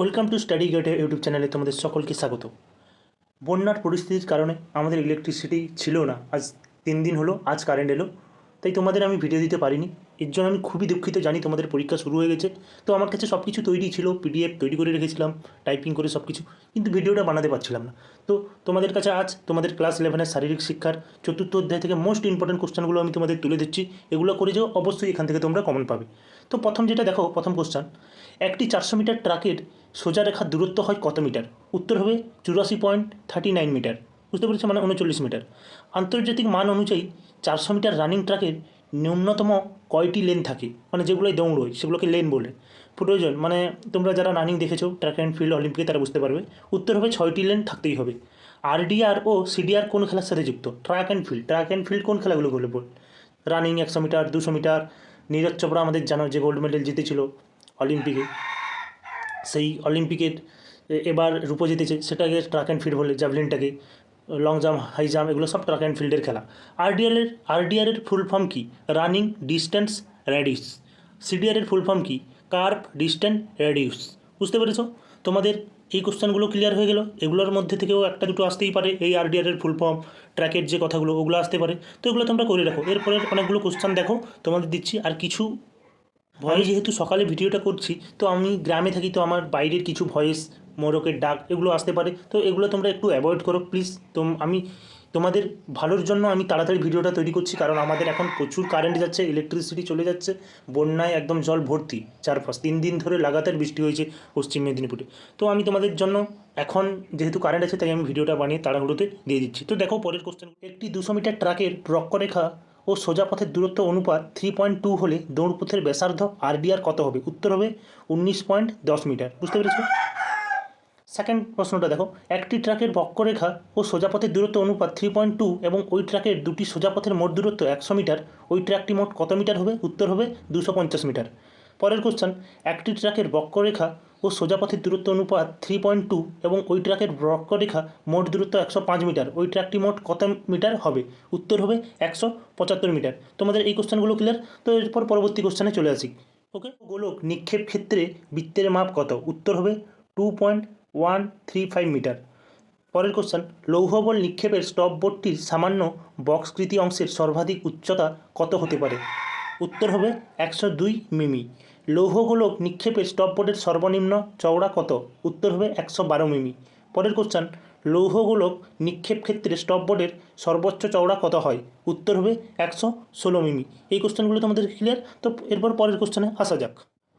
Welcome to study গেটের YouTube চ্যানেলে তোমাদের সকলকে স্বাগত। বন্যার পরিস্থিতির কারণে আমাদের ইলেকট্রিসিটি ছিল না। আজ তিন দিন হলো, আজ কারেন্ট এলো। তাই তোমাদের আমি ভিডিও দিতে পারিনি। এর জন্য আমি খুবই দুঃখিত, জানি তোমাদের পরীক্ষা শুরু হয়ে গেছে। তো আমার কাছে সব কিছু তৈরি ছিল পিডিএফ তৈরি করে রেখেছিলাম টাইপিং করে সব কিছু কিন্তু ভিডিওটা বানাতে পারছিলাম না। তো তোমাদের কাছে আজ তোমাদের ক্লাস ইলেভেনের শারীরিক শিক্ষার চতুর্থ অধ্যায় থেকে মোস্ট ইম্পর্টেন্ট কোশ্চেনগুলো আমি তোমাদের তুলে দিচ্ছি। এগুলো করে যাও, অবশ্যই এখান থেকে তোমরা কমন পাবে। তো প্রথম যেটা দেখো, প্রথম কোশ্চেন একটি চারশো মিটার ট্রাকের সোজা রেখার দূরত্ব হয় কত মিটার? উত্তর হবে চুরাশি পয়েন্ট থার্টি নাইন মিটার বুঝতে পেরেছি মানে উনচল্লিশ মিটার। আন্তর্জাতিক মান অনুযায়ী চারশো মিটার রানিং ট্রাকের ন্যূনতম কয়টি লেন থাকে? মানে যেগুলোই দৌড়োয় সেগুলোকে লেন বলে। প্রয়োজন মানে তোমরা যারা রানিং দেখেছ ট্র্যাক অ্যান্ড ফিল্ড অলিম্পিকে তারা বুঝতে পারবে। উত্তর হবে ছয়টি লেন থাকতেই হবে। আরডিআর ও সিডিআর কোন খেলার সাথে যুক্ত? Track and field track and field কোন খেলাগুলো বলে বল রানিং একশো মিটার, দুশো মিটার, নীরজ চোপড়া আমাদের জানো যে গোল্ড মেডেল জিতেছিল অলিম্পিকে সেই অলিম্পিকের এবার রূপো জিতেছে, সেটাকে ট্র্যাক অ্যান্ড ফিল্ড বলে জ্যাভলিনটাকে লং জাম্প হাই জাম্প এগুলো সব ট্র্যাক অ্যান্ড ফিল্ডের খেলা। আরডিআরের আরডিআরের ফুল ফর্ম কি? রানিং ডিস্টেন্স র্যাডিউস সিডিআরের ফুল ফর্ম কি? কার্ভ ডিস্টেন্স র্যাডিউস বুঝতে পেরেছ? তোমাদের এই কোশ্চেনগুলো ক্লিয়ার হয়ে গেল। এগুলোর মধ্যে থেকেও একটা দুটো আসতেই পারে এই আরডিআরের ফুল ফর্ম ট্র্যাকের যে কথাগুলো, ওগুলো আসতে পারে। তো এগুলো তোমরা করে রাখো। এরপরে অনেকগুলো কোশ্চেন দেখো। তোমাদের দিচ্ছি আর কিছু আমি যেহেতু সকালে ভিডিওটা করছি, তো আমি গ্রামে থাকি, তো আমার বাইরের কিছু ভয়েস মোরকের ডাক এগুলো আসতে পারে। তো এগুলো তোমরা একটু অ্যাভয়েড করো প্লিজ তো আমি, তোমাদের ভালোর জন্য আমি তাড়াতাড়ি ভিডিওটা তৈরি করছি, কারণ আমাদের এখন প্রচুর কারেন্ট যাচ্ছে ইলেকট্রিসিটি চলে যাচ্ছে, বন্যায় একদম জল ভর্তি চারপাশ। তিন দিন ধরে লাগাতার বৃষ্টি হয়েছে পশ্চিম মেদিনীপুরে। তো আমি তোমাদের জন্য এখন যেহেতু কারেন্ট আছে, তাই আমি ভিডিওটা বানিয়ে তাড়াহুড়োতে দিয়ে দিচ্ছি। তো দেখো, পরের কোশ্চেন একটি দুশো মিটার ট্রাকের রক্ষরেখা ও সোজা পথের দূরত্ব অনুপাত থ্রি পয়েন্ট টু হলে দৌড়পথের ব্যাসার্ধ আরডিআর কত হবে? উত্তর হবে উনিশ পয়েন্ট দশ মিটার। বুঝতে পেরেছ? সেকেন্ড প্রশ্নটা দেখো। একটি ট্রাকের বক্ররেখা ও সোজাপথের দূরত্ব অনুপাত থ্রি পয়েন্ট টু এবং ওই ট্রাকের দুটি সোজাপথের মোট দূরত্ব একশো মিটার, ওই ট্র্যাকটি মোট কত মিটার হবে? উত্তর হবে দুশো পঞ্চাশ মিটার। পরের কোশ্চেন একটি ট্রাকের বক্ররেখা ও সোজাপথের দূরত্ব অনুপাত থ্রি পয়েন্ট টু এবং ওই ট্রাকের বক্ররেখা মোট দূরত্ব একশো পাঁচ মিটার। ওই ট্র্যাকটি মোট কত মিটার হবে? উত্তর হবে একশো পঁচাত্তর মিটার। তোমাদের এই কোশ্চেনগুলো ক্লিয়ার তো এরপর পরবর্তী কোশ্চেনে চলে আসি। ওকে গোলক নিক্ষেপ ক্ষেত্রে বৃত্তের মাপ কত? উত্তর হবে two point one three five meter. পরের কোশ্চেন লৌহবল নিক্ষেপের স্টপ বোর্ডটির সামান্য বক্সকৃতি অংশের সর্বাধিক উচ্চতা কত হতে পারে? উত্তর হবে একশো দুই মিমি। লৌহগোলক নিক্ষেপের স্টপ বোর্ডের সর্বনিম্ন চওড়া কত? উত্তর হবে একশো বারো মিমি। পরের কোশ্চেন লৌহগোলক নিক্ষেপ ক্ষেত্রে স্টপ বোর্ডের সর্বোচ্চ চওড়া কত হয়? উত্তর হবে একশো ষোলো মিমি। এই কোশ্চেনগুলো তোমাদের ক্লিয়ার তো এরপর পরের কোশ্চেনে আসা যাক।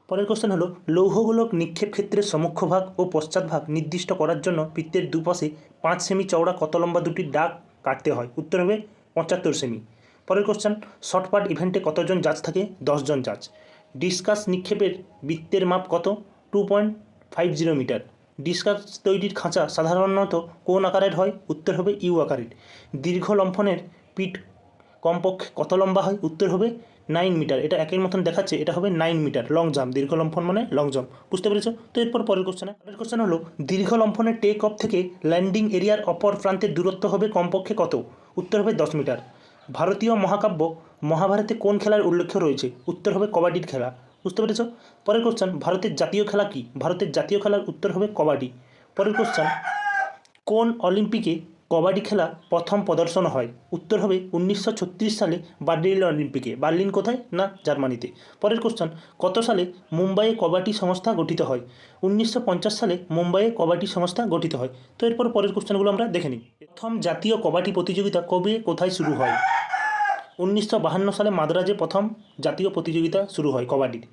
পরের কোশ্চেন হলো, লৌহগোলক নিক্ষেপ ক্ষেত্রের সম্মুখভাগ ও পশ্চাৎভাগ নির্দিষ্ট করার জন্য বৃত্তের দুপাশে পাঁচ সেমি চওড়া কত লম্বা দুটি ডাক কাটতে হয়? উত্তর হবে পঁচাত্তর সেমি। পরের কোশ্চেন শর্টপাট ইভেন্টে কতজন জাজ থাকে? দশজন জাজ ডিসকাস নিক্ষেপের বৃত্তের মাপ কত? Two point five zero meter discus তৈরির খাঁচা সাধারণত কোন আকারের হয়? উত্তর হবে ইউ আকারের। দীর্ঘ লম্ফনের পিঠ কমপক্ষে কত লম্বা হয়? উত্তর হবে নাইন মিটার এটা একের মতন দেখাচ্ছে, এটা হবে নাইন মিটার লং জাম্প দীর্ঘ লম্ফন মানে লং জাম্প বুঝতে পেরেছ? তো এরপর পরের কোশ্চেনে পরের কোশ্চেন হলো, দীর্ঘ লম্ফনের টেক অফ থেকে ল্যান্ডিং এরিয়ার অপর প্রান্তের দূরত্ব হবে কমপক্ষে কত? উত্তর হবে দশ মিটার ভারতীয় মহাকাব্য মহাভারতে কোন খেলার উল্লেখ রয়েছে? উত্তর হবে কবাডির খেলা। বুঝতে পেরেছ? পরের কোশ্চেন ভারতের জাতীয় খেলা কি? ভারতের জাতীয় খেলার উত্তর হবে কবাডি। পরের কোশ্চেন কোন অলিম্পিকে কবাডি খেলা প্রথম প্রদর্শন হয়। উত্তর হবে উনিশশো ছত্রিশ সালে বার্লিন অলিম্পিকে। বার্লিন কোথায়? না, জার্মানিতে। পরের কোশ্চেন কত সালে মুম্বাইয়ে কবাডি সংস্থা গঠিত হয়? উনিশশো পঞ্চাশ সালে মুম্বাইয়ে কবাডি সংস্থা গঠিত হয়। তো এরপর পরের কোশ্চেনগুলো আমরা দেখে নিই। প্রথম জাতীয় কবাডি প্রতিযোগিতা কবে কোথায় শুরু হয়? উনিশশো সালে মাদ্রাজে প্রথম জাতীয় প্রতিযোগিতা শুরু হয় কবাডির।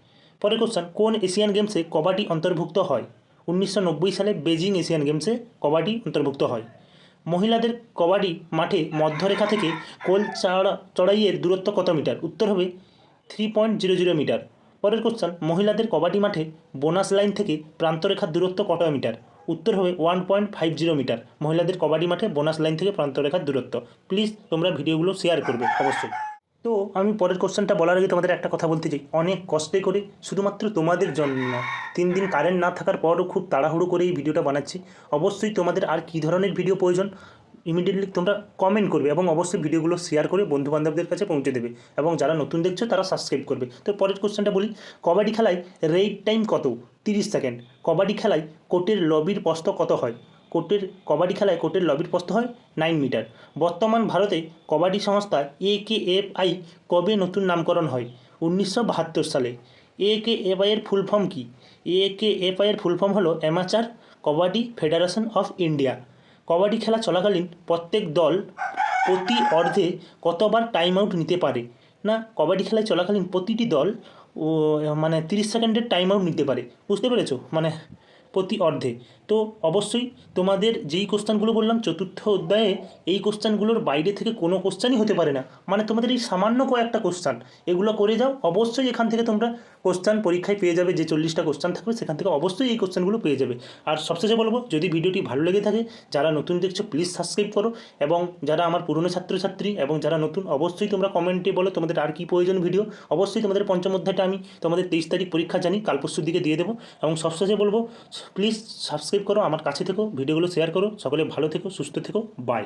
পরের কোশ্চেন কোন এশিয়ান গেমসে কবাডি অন্তর্ভুক্ত হয়? উনিশশো নব্বই সালে বেজিং এশিয়ান গেমসে কবাডি অন্তর্ভুক্ত হয়। মহিলাদের কবাডি মাঠে মধ্যরেখা থেকে কোল চড়া চড়াইয়ের দূরত্ব কত মিটার? উত্তর হবে three point zero zero meter. পরের কোশ্চেন মহিলাদের কবাডি মাঠে বোনাস লাইন থেকে প্রান্তরেখার দূরত্ব কত মিটার? উত্তর হবে one point five zero meter. মহিলাদের কবাডি মাঠে বোনাস লাইন থেকে প্রান্তরেখার দূরত্ব। প্লিজ তোমরা ভিডিওগুলো শেয়ার করবে, অবশ্যই। তো আমি পরের কোশ্চেনটা বলার আগে তোমাদের একটা কথা বলতে চাই। অনেক কষ্টে করে, শুধুমাত্র তোমাদের জন্য। তিন দিন কারেন্ট না থাকার পরও খুব তাড়াহুড়ো করে এই ভিডিওটা বানাচ্ছি। অবশ্যই তোমাদের আর কী ধরনের ভিডিও প্রয়োজন ইমিডিয়েটলি তোমরা কমেন্ট করবে এবং অবশ্যই ভিডিওগুলো শেয়ার করে বন্ধু বান্ধবদের কাছে পৌঁছে দেবে এবং যারা নতুন দেখছ, তারা সাবস্ক্রাইব করবে। তো পরের কোশ্চেনটা বলি, কবাডি খেলায় রেড টাইম কত? তিরিশ সেকেন্ড কবাডি খেলায় কোর্টের লবির প্রস্থ কত হয়? কোর্টের, কবাডি খেলায় কোর্টের লবির প্রস্থ হয় নাইন মিটার। বর্তমান ভারতে কবাডি সংস্থা এ কে এফ আই কবে নতুন নামকরণ হয়? উনিশশো বাহাত্তর সালে। এ কে এফ আই এর ফুল ফর্ম কী? এ কে এফ আইয়ের ফুল ফর্ম হলো amateur kabaddi federation of India. Kabaddi খেলা চলাকালীন প্রত্যেক দল প্রতি অর্ধে কতবার টাইম আউট নিতে পারে? না, কবাডি খেলায় চলাকালীন প্রতিটি দল মানে তিরিশ সেকেন্ডের টাইম আউট নিতে পারে। বুঝতে পেরেছ? মানে প্রতি অর্ধে। তো অবশ্যই তোমাদের যেই কোশ্চানগুলো বললাম চতুর্থ অধ্যায়ে, এই কোশ্চানগুলোর বাইরে থেকে কোনো কোশ্চানই হতে পারে না। মানে তোমাদের এই সামান্য কয়েকটা কোশ্চান, এগুলো করে যাও, অবশ্যই এখান থেকে তোমরা কোশ্চান পরীক্ষায় পেয়ে যাবে, যে চল্লিশটা কোশ্চান থাকবে, সেখান থেকে অবশ্যই এই কোশ্চানগুলো পেয়ে যাবে। আর সবশেষে বলব, যদি ভিডিওটি ভালো লেগে থাকে, যারা নতুন দেখছ প্লিজ সাবস্ক্রাইব করো, এবং যারা আমার পুরনো ছাত্রছাত্রী, এবং যারা নতুন, অবশ্যই তোমরা কমেন্টে বলো তোমাদের আর কি প্রয়োজন ভিডিও অবশ্যই তোমাদের পঞ্চম অধ্যায়টা আমি তোমাদের তেইশ তারিখ পরীক্ষা জানি, কাল দিকে দিয়ে দেবো। এবং সবশেষে বলব প্লিজ সাবস্ক্রাইব করো আমার কাছে থেকো ভিডিওগুলো শেয়ার করো সকলে ভালো থেকো সুস্থ থেকো বাই